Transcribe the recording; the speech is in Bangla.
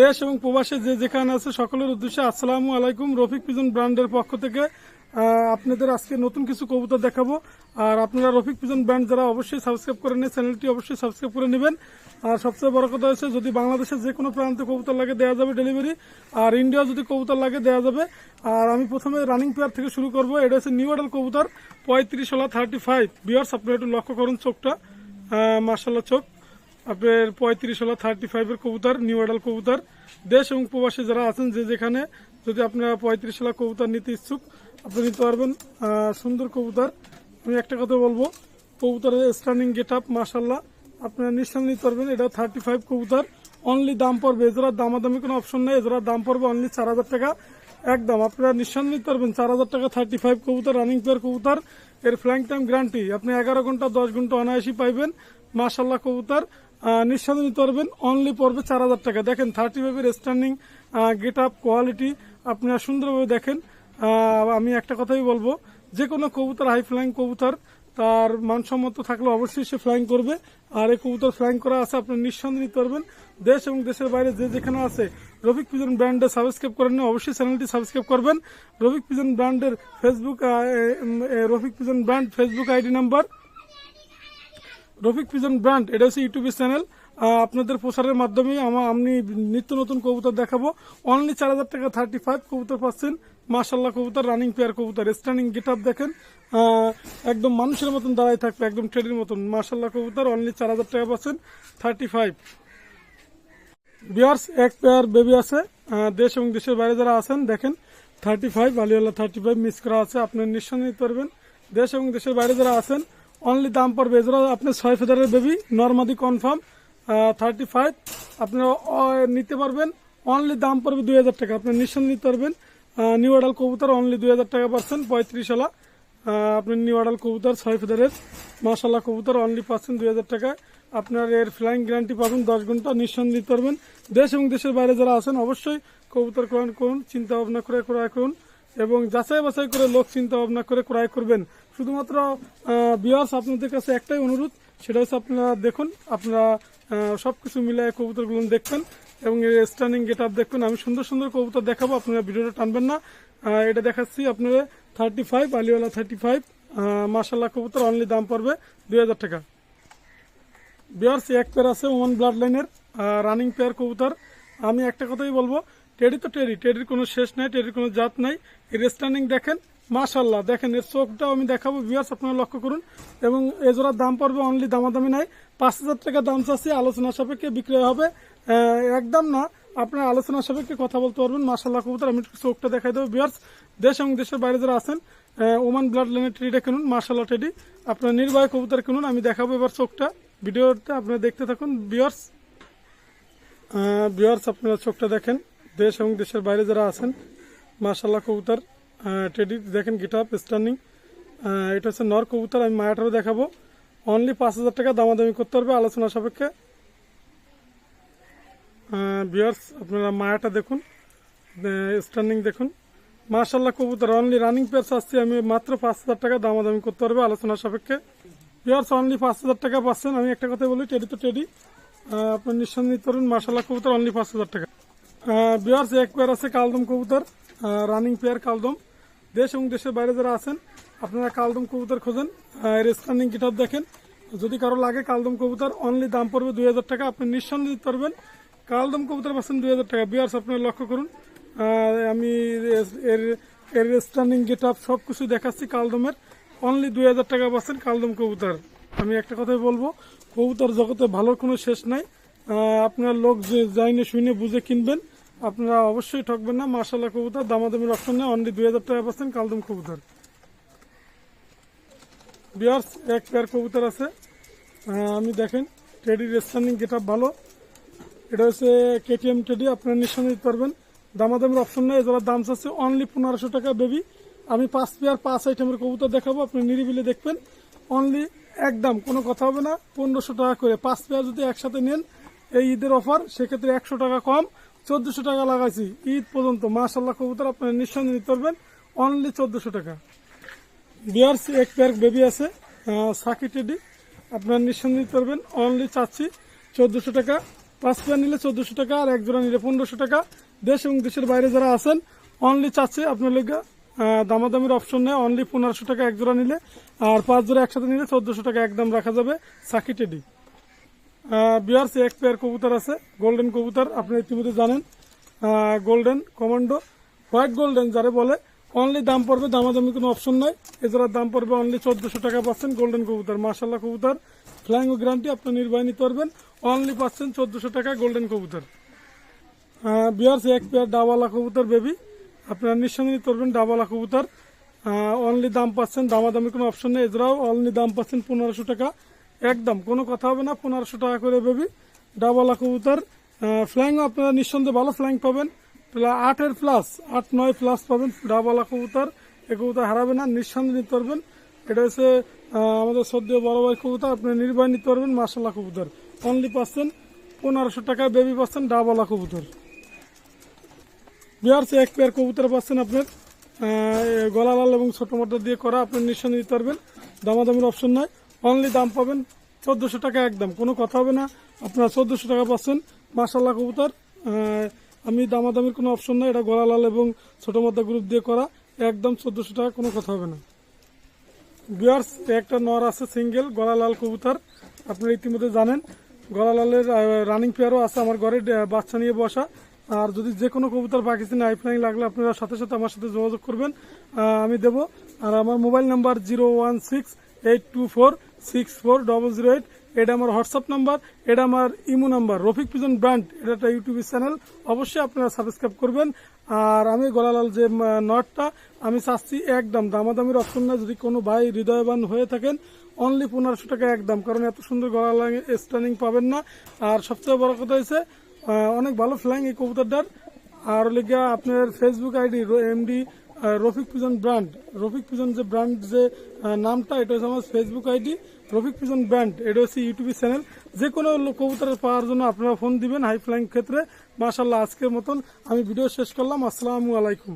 দেশ এবং প্রবাসে যে যেখানে আছে, সকলের উদ্দেশ্যে আসসালামু আলাইকুম। রফিক পিজন ব্র্যান্ডের পক্ষ থেকে আপনাদের আজকে নতুন কিছু কবুতর দেখাবো। আর আপনারা রফিক পিজন ব্র্যান্ড যারা অবশ্যই সাবস্ক্রাইব করে নেন চ্যানেলটি অবশ্যই সাবস্ক্রাইব করে নেবেন। আর সবচেয়ে বড় কথা হচ্ছে, যদি বাংলাদেশের যে কোনো প্রান্তে কবুতর লাগে দেওয়া যাবে ডেলিভারি আর ইন্ডিয়া যদি কবুতর লাগে দেওয়া যাবে। আর আমি প্রথমে রানিং পেয়ার থেকে শুরু করব। এটা হচ্ছে নিউ মডেল কবুতর, পঁয়ত্রিশ ষোলো থার্টি ফাইভ বিয়ার্স আপনারা একটু লক্ষ্য করুন চোখটা। মার্শাল্লাহ চোখ। আপনার পঁয়ত্রিশ হলো থার্টি ফাইভের কবুতর নিউ মডেল কবুতর। দেশ এবং প্রবাসী যারা আছেন, যে যেখানে যদি আপনারা পঁয়ত্রিশ হলো কবুতর নিতে ইচ্ছুক, আপনি নিতে পারবেন সুন্দর কবুতর। আমি একটা কথা বলব, কবুতরের স্টার্নিং গেট আপ মাসাল্লাহ আপনারা নিঃসন্দেহে নিতে পারবেন। এটা থার্টি ফাইভ কবুতর অনলি দাম পড়বে। এজোড়ার দামাদামি কোনো অপশন নেই এজোড়ার দাম পড়বে অনলি চার হাজার টাকা। একদম, আপনারা নিঃসন্দেহে নিতে পারবেন। চার হাজার টাকা থার্টি ফাইভ কবুতর রানিং পেয়ার কবুতর। এর ফ্লাইং টাইম গ্যারান্টি আপনি এগারো ঘণ্টা, দশ ঘণ্টা অনায়াসী পাইবেন। মাসাল্লাহ কবুতর। আহ, নিতে পারবেন অনলি পড়বে চার হাজার টাকা। দেখেন থার্টি ফাইভের স্ট্যান্ডিং গেট আপ কোয়ালিটি আপনারা সুন্দরভাবে দেখেন। আমি একটা কথাই বলব যে কোনো কবুতর হাই ফ্লাইং কবুতর তার মানসম্মত থাকলে অবশ্যই সে ফ্লাইং করবে। আর এই কবুতর ফ্লাইং করা আছে আপনি নিঃসন্দেহে নিতে পারবেন দেশ এবং দেশের বাইরে যে যেখানে আছে রবিক পিজন ব্র্যান্ডে সাবস্ক্রাইব করেন না, অবশ্যই চ্যানেলটি সাবস্ক্রাইব করবেন। রবিক পিজন ব্র্যান্ডের Facebook Rafiq pigeon brand Facebook ID number Rafiq pigeon brand, এটা হচ্ছে ইউটিউবের চ্যানেল। আপনাদের প্রচারের মাধ্যমে আমার আমি নিত্য নতুন কবুতর দেখাবো। অনলি চার হাজার টাকা থার্টি ফাইভ কবুতর পাচ্ছেন। মার্শাল্লাহ কবুতর রানিং পেয়ার কবুতর স্ট্যান্ডিং গেট আপ দেখেন একদম মানুষের মতন দাঁড়ায় থাকবে, একদম ট্রেডের মতন। মার্শাল্লাহ কবুতর অনলি চার হাজার টাকা পাচ্ছেন থার্টি ফাইভ বিয়ার্স এক পেয়ার বেবি আছে। দেশ এবং দেশের বাইরে যারা আছেন, দেখেন থার্টি ফাইভ আলিওয়ালা থার্টি ফাইভ মিস করা আছে আপনি নিঃসন্দেহে পারবেন। দেশ এবং দেশের বাইরে যারা আছেন অনলি দাম পড়বে এছাড়া আপনি ছয় ফেদারের বেবি নর্মাদি কনফার্ম থার্টি ফাইভ আপনারা নিতে পারবেন। অনলি দাম পড়বে দুই হাজার টাকা। আপনি নিঃসন্দেহে নিতে পারবেন। নিউ আডাল কবুতর অনলি দুই হাজার টাকা পাচ্ছেন পঁয়ত্রিশ আলা আপনি নিউ আডাল কবুতর, ছয় ফেদারের। মাসাল্লাহ কবুতর অনলি পাচ্ছেন দুই হাজার টাকায় আপনার এর ফ্লাইং গ্যারান্টি পাবেন, দশ ঘণ্টা নিঃসন্দেহে দিতে পারবেন। দেশ এবং দেশের বাইরে যারা আছেন, অবশ্যই কবুতর ক্রয় করুন, চিন্তা ভাবনা করে ক্রয় করুন। এবং যাচাই বাছাই করে লোক চিন্তা ভাবনা করে ক্রয় করবেন। শুধুমাত্র বিয়ার্স আপনাদের কাছে একটাই অনুরোধ সেটা হচ্ছে আপনারা দেখুন আপনারা আহ, সবকিছু মিলে কবুতরগুলো দেখবেন এবং স্ট্যান্ডিং গেট আপ দেখবেন। আমি সুন্দর সুন্দর কবুতর দেখাবো আপনারা ভিডিওটা টানবেন না। এটা দেখাচ্ছি আপনারা থার্টি ফাইভ আলিওয়ালা থার্টি ফাইভ মাসাল্লাহ কবুতর অনলি দাম পড়বে দুই হাজার টাকা। বিয়ার্স এক পেয়ার আছে ওমান ব্লাড লাইনের রানিং পেয়ার কবুতর। আমি একটা কথাই বলব টেডি তো টেডি টেডির কোনো শেষ নাই টেডির কোনো জাত নাই। এর স্ট্যান্ডিং দেখেন মাশাল্লাহ দেখেন এর চোখটাও আমি দেখাবো বিয়ার্স আপনারা লক্ষ্য করুন। এবং এ জোড়ার দাম পড়বে অনলি দামাদামি নাই। পাঁচ হাজার টাকা দাম চাচ্ছি, আলোচনা সাপেক্ষে বিক্রয় হবে। একদম না, আপনার আলোচনা সাপেক্ষে কথা বলতে পারবেন। মাশাল্লাহ কবুতর, আমি চোখটা দেখাই দেবো। বিয়ার্স দেশ এবং দেশের বাইরে যারা আছেন ওমান ব্লাড লাইনের টেডিটা কিনুন মাশাল্লাহ টেডি আপনার নির্বাহী কবুতর কিনুন, আমি দেখাবো এবার চোখটা। ভিডিওতে আপনারা দেখতে থাকুন। বিয়ার্স বিয়ার্স আপনারা চোখটা দেখেন। দেশ এবং দেশের বাইরে যারা আছেন মাশাল্লাহ কবুতর। টেডি, দেখেন গিট আপ স্টার্নিং এটা হচ্ছে নর কবুতর, আমি মায়াটারও দেখাবো। অনলি পাঁচ হাজার টাকা দামাদামি করতে পারবে, আলোচনা সাপেক্ষে। বিয়ার্স আপনারা মায়াটা দেখুন স্টার্নিং দেখুন। মাশাল্লাহ কবুতর অনলি রানিং পেয়ার্স আসছি আমি, মাত্র পাঁচ হাজার টাকা দামাদামি করতে পারবে, আলোচনা সাপেক্ষে। বিয়ার্স অনলি পাঁচ হাজার টাকা পাচ্ছেন, আমি একটা কথাই বলি, টেডি তো টেডি। আপনার নিঃসন্দেহে পারবেন মার্শাল্লাহ কবুতর অনলি পাঁচ হাজার টাকা। বিয়ার্স এক পেয়ার আছে কালদম কবুতর রানিং পেয়ার কালদম। দেশ এবং দেশের বাইরে যারা আছেন, আপনারা কালদম কবুতর খোঁজেন। এর গিটার দেখেন। যদি কারও লাগে কালদম কবুতর অনলি দাম পড়বে দুই হাজার টাকা। আপনি নিঃসন্দেহে দিতে পারবেন। কালদম কবুতর পাচ্ছেন দুই হাজার টাকা। বিয়ার্স আপনারা লক্ষ্য করুন। আমি এর এর স্ট্যান্ডিং গেট আপ সব কিছু দেখাচ্ছি কালদমের। অনলি দুই হাজার টাকা পাচ্ছেন কালদম কবুতর। আমি একটা কথাই বলব, কবুতর জগতে ভালোর কোনো শেষ নাই। আপনার লোক যে যাইনে শুনে বুঝে কিনবেন। আপনারা অবশ্যই ঠকবেন না। মার্শাল্লাহ কবুতর দামাদামির অপশন নেই। অনলি দুই হাজার টাকা পাচ্ছেন কালদম কবুতর। বিয়ার্স এক পেয়ার কবুতর আছে। আমি দেখেন টেডির স্ট্যান্ডিং যেটা ভালো। এটা হচ্ছে কেটিএম টেডি আপনারা নিঃসন্দেহে দিতে পারবেন। দামাদামের অপশন নেই, এগুলোর দাম চাচ্ছে অনলি পনেরোশো টাকা বেবি আমি পাঁচ পেয়ার পাঁচ আইটেমের কবুতর দেখাবো, আপনি নিরিবিলি দেখবেন। অনলি একদম কোনো কথা হবে না। পনেরোশো টাকা করে। পাঁচ পেয়ার যদি একসাথে নেন, এই ঈদের অফার সেক্ষেত্রে একশো টাকা কম। চোদ্দশো টাকা লাগাইছি। ঈদ পর্যন্ত মাশাল্লাহ কবুতর আপনারা নিঃসন্দেহে নিতে পারবেন। অনলি চোদ্দশো টাকা। বিয়ার্স এক পেয়ার বেবি আছে সাকি টেডি। আপনারা নিঃসন্দেহে নিতে পারবেন। অনলি চাচ্ছি চোদ্দশো টাকা। পাঁচ পেয়ার নিলে চোদ্দশো টাকা আর এক জোড়া নিলে পনেরোশো টাকা। দেশ এবং দেশের বাইরে যারা আছেন অনলি চাচ্ছি আপনার লেগে দামাদামির অপশন নেয় অনলি পনেরোশো টাকা এক জোড়া নিলে, আর পাঁচ জোড়া একসাথে নিলে চোদ্দশো টাকা একদম রাখা যাবে সাকি টেডি। বিয়ার্স এক পেয়ার কবুতর আছে গোল্ডেন কবুতর, আপনি ইতিমধ্যে জানেন। গোল্ডেন কমান্ডো হোয়াইট গোল্ডেন যারা বলে অনলি দাম পড়বে, দামাদামি কোনো অপশন নাই। এছাড়া দাম পড়বে অনলি চোদ্দশো টাকা পাচ্ছেন গোল্ডেন কবুতর মার্শাল্লাহ কবুতর। ফ্লাইং ও গ্যারান্টি আপনি নির্বাহী নিতে পারবেন। অনলি পাচ্ছেন চোদ্দশো টাকা গোল্ডেন কবুতর। বিয়ার্স এক পেয়ার ডাবালা কবুতর বেবি আপনারা নিঃসন্দেহে নিতে পারবেন ডাবালা কবুতর। অনলি দাম পাচ্ছেন, দামাদামি কোনো অপশন নেই। এছাড়াও অনলি দাম পাচ্ছেন পনেরোশো টাকা। একদম, কোনো কথা হবে না, পনেরোশো টাকা করে বেবি ডাবালা কবুতর। ফ্লাইং আপনারা নিঃসন্দেহে ভালো ফ্লাইং পাবেন। আটের প্লাস আট, নয় প্লাস পাবেন ডাবালা কবুতর। এ কবুতর হারাবে না, নিঃসন্দেহে নিতে পারবেন। এটা হচ্ছে আমাদের সদ্য বড় ভাই কবুতর, আপনি নির্বাহ নিতে পারবেন মার্শাল্লাহ কবুতর। অনলি পাচ্ছেন পনেরোশো টাকা বেবি পাচ্ছেন ডাবালা কবুতর। বিহার এক পেয়ার কবুতর পাচ্ছেন আপনার। গলা লাল এবং ছোট মোটা দিয়ে করা, আপনি নিঃসন্দেহে নিতে পারবেন। দামাদামির অপশন নাই। অনলি দাম পাবেন চোদ্দশো টাকা একদম, কোনো কথা হবে না। আপনারা চোদ্দশো টাকা পাচ্ছেন। মাসাল্লাহ কবুতর আমি দামাদামির কোনো অপশন নাই, এটা গলা লাল এবং ছোট মোটা গ্রুপ দিয়ে করা। একদম চোদ্দশো টাকা, কোনো কথা হবে না। বিয়ার্স একটা নর আছে সিঙ্গেল গলা লাল কবুতর। আপনারা ইতিমধ্যে জানেন, গলা লালের রানিং পেয়ারও আছে আমার ঘরে বাচ্চা নিয়ে বসা। আর যদি যে কোনো কবুতর পাকিস্তানি আইফলাইন লাগলে আপনারা সাথে সাথে আমার সাথে যোগাযোগ করবেন। আমি দেব। আর আমার mobile number zero one six eight two four six four double zero eight এটা আমার হোয়াটসঅ্যাপ নাম্বার এটা আমার imo number Rafiq pigeon brand এটা একটা ইউটিউব চ্যানেল অবশ্যই আপনারা সাবস্ক্রাইব করবেন। আর আমি গলালাল যে নটটা, আমি চাচ্ছি একদম দামাদামির অপশন না, যদি কোনো ভাই হৃদয়বান হয়ে থাকেন অনলি পনেরোশো টাকা একদম, কারণ এত সুন্দর গলা স্টানিং পাবেন না। আর সবচেয়ে বড় কথা হয়েছে অনেক ভালো ফ্লাইং এই কবুতরটার। আর লেগে আপনার Facebook ID MD Rafiq pigeon brand. Rafiq pigeon যে ব্র্যান্ড যে নামটা, এটা হচ্ছে আমার Facebook ID Rafiq pigeon brand. এটা হচ্ছে ইউটিউব চ্যানেল যে কোনো কবুতরের কবুতর পাওয়ার জন্য আপনারা ফোন দিবেন হাই ফ্লাইং ক্ষেত্রে। মাশাল্লাহ আজকের মতন আমি ভিডিও শেষ করলাম। আসসালামু আলাইকুম।